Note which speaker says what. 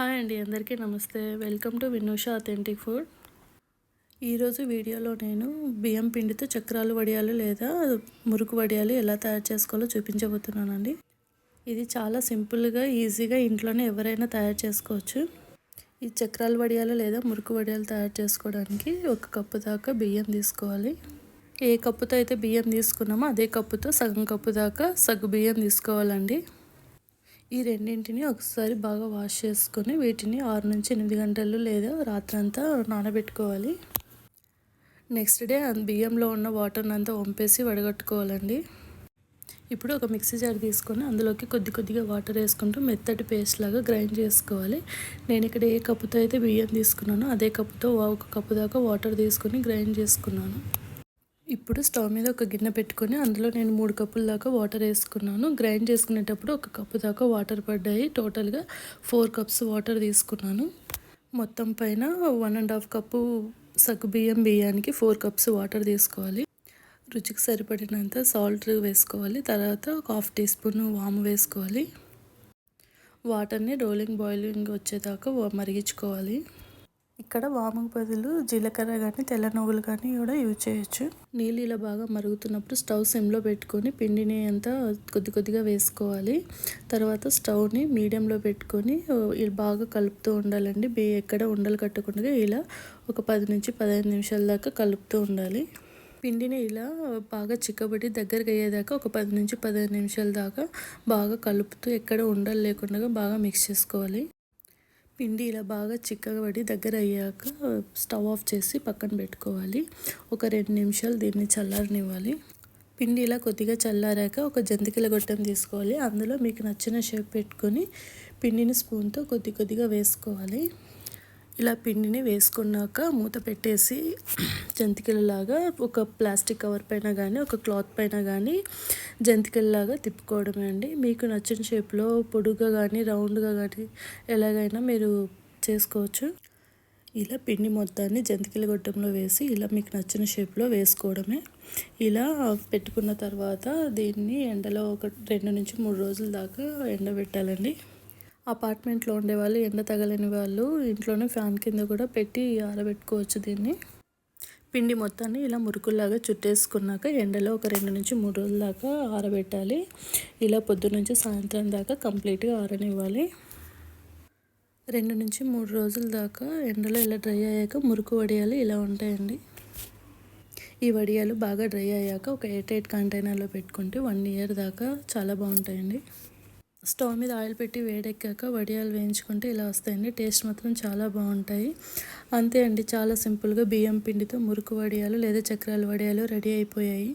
Speaker 1: Hi అండి అందరికీ నమస్తే. Welcome to Vinusha authentic food ఈరోజు వీడియోలో నేను బియ్యం పిండితో చక్రాలు వడియాలు లేదా మురుకు వడియాలు ఎలా తయారు చేసుకోవాలో చూపించబోతున్నానండి. ఇది చాలా సింపుల్గా ఈజీగా ఇంట్లోనే ఎవరైనా తయారు చేసుకోవచ్చు. ఈ చక్రాలు వడియాలు లేదా మురుకు వడియాలు తయారు చేసుకోవడానికి ఒక కప్పు దాకా బియ్యం తీసుకోవాలి. ఏ కప్పుతో అయితే బియ్యం తీసుకున్నామో అదే కప్పుతో సగం కప్పు దాకా సగ్గు బియ్యం తీసుకోవాలండి. ఈ రెండింటిని ఒకసారి బాగా వాష్ చేసుకొని వీటిని ఆరు నుంచి ఎనిమిది గంటలు లేదా రాత్రంతా నానబెట్టుకోవాలి. నెక్స్ట్ డే బియ్యంలో ఉన్న వాటర్ని అంతా వంపేసి వడగట్టుకోవాలండి. ఇప్పుడు ఒక మిక్సీ జార్ తీసుకొని అందులోకి కొద్ది కొద్దిగా వాటర్ వేసుకుంటూ మెత్తటి పేస్ట్ లాగా గ్రైండ్ చేసుకోవాలి. నేను ఇక్కడ ఏ కప్పుతో అయితే బియ్యం తీసుకున్నానో అదే కప్పుతో ఒక కప్పు దాకా వాటర్ తీసుకొని గ్రైండ్ చేసుకున్నాను. ఇప్పుడు స్టవ్ మీద ఒక గిన్నె పెట్టుకొని అందులో నేను మూడు కప్పుల దాకా వాటర్ వేసుకున్నాను. గ్రైండ్ చేసుకునేటప్పుడు ఒక కప్పు దాకా వాటర్ పడ్డాయి. టోటల్గా ఫోర్ కప్స్ వాటర్ తీసుకున్నాను. మొత్తం పైన వన్ అండ్ హాఫ్ కప్పు సగ్గు బియ్యం బియ్యానికి ఫోర్ కప్స్ వాటర్ తీసుకోవాలి. రుచికి సరిపడినంత సాల్ట్ వేసుకోవాలి. తర్వాత ఒక హాఫ్ టీ స్పూన్ వాము వేసుకోవాలి. వాటర్ని రోలింగ్ బాయిలింగ్ వచ్చేదాకా మరిగించుకోవాలి. ఇక్కడ వాముకు బదులు జీలకర్ర కానీ తెల్ల నువ్వులు కానీ కూడా యూజ్ చేయొచ్చు. నీళ్ళు ఇలా బాగా మరుగుతున్నప్పుడు స్టవ్ సిమ్లో పెట్టుకొని పిండిని అంతా కొద్ది కొద్దిగా వేసుకోవాలి. తర్వాత స్టవ్ని మీడియంలో పెట్టుకొని బాగా కలుపుతూ ఉండాలండి. బే ఎక్కడ ఉండలు కట్టకుండా ఇలా ఒక పది నుంచి పదిహేను నిమిషాల దాకా కలుపుతూ ఉండాలి. పిండిని ఇలా బాగా చిక్కబడి దగ్గరికి అయ్యేదాకా ఒక పది నుంచి పదిహేను నిమిషాల దాకా బాగా కలుపుతూ ఎక్కడ ఉండలు లేకుండా బాగా మిక్స్ చేసుకోవాలి. పిండి ఇలా బాగా చిక్కగా పడి దగ్గర అయ్యాక స్టవ్ ఆఫ్ చేసి పక్కన పెట్టుకోవాలి. ఒక రెండు నిమిషాలు దీన్ని చల్లారనివ్వాలి. పిండి ఇలా కొద్దిగా చల్లారాక ఒక జంతికల గొట్టం తీసుకోవాలి. అందులో మీకు నచ్చిన షేప్ పెట్టుకొని పిండిని స్పూన్తో కొద్ది కొద్దిగా వేసుకోవాలి. ఇలా పిండిని వేసుకున్నాక మూత పెట్టేసి జంతికలలాగా ఒక ప్లాస్టిక్ కవర్ పైన కానీ ఒక క్లాత్ పైన కానీ జంతికలలాగా తిప్పుకోవడమే అండి. మీకు నచ్చిన షేప్లో పొడుగా కానీ రౌండ్గా కానీ ఎలాగైనా మీరు చేసుకోవచ్చు. ఇలా పిండి మొత్తాన్ని జంతికల గొట్టంలో వేసి ఇలా మీకు నచ్చిన షేప్లో వేసుకోవడమే. ఇలా పెట్టుకున్న తర్వాత దీన్ని ఎండలో ఒక రెండు నుంచి మూడు రోజుల దాకా ఎండబెట్టాలండి. అపార్ట్మెంట్లో ఉండేవాళ్ళు ఎండ తగలేని వాళ్ళు ఇంట్లోనే ఫ్యాన్ కింద కూడా పెట్టి ఆరబెట్టుకోవచ్చు దీన్ని. పిండి మొత్తాన్ని ఇలా మురుకుల్లాగా చుట్టేసుకున్నాక ఎండలో ఒక రెండు నుంచి మూడు రోజుల దాకా ఆరబెట్టాలి. ఇలా పొద్దు నుంచి సాయంత్రం దాకా కంప్లీట్గా ఆరనివ్వాలి. రెండు నుంచి మూడు రోజుల దాకా ఎండలో ఇలా డ్రై అయ్యాక మురుకు వడియాలు ఇలా ఉంటాయండి. ఈ వడియాలు బాగా డ్రై అయ్యాక ఒక ఎయిట్ ఎయిట్ కంటైనర్లో పెట్టుకుంటే వన్ ఇయర్ దాకా చాలా బాగుంటాయండి. స్టవ్ మీద ఆయిల్ పెట్టి వేడెక్కాక వడియాలు వేయించుకుంటే ఇలా వస్తాయండి. టేస్ట్ మాత్రం చాలా బాగుంటాయి. అంతే అండి చాలా సింపుల్గా బియ్యం పిండితో మురుకు వడియాలు లేదా చక్రాల వడియాలు రెడీ అయిపోయాయి.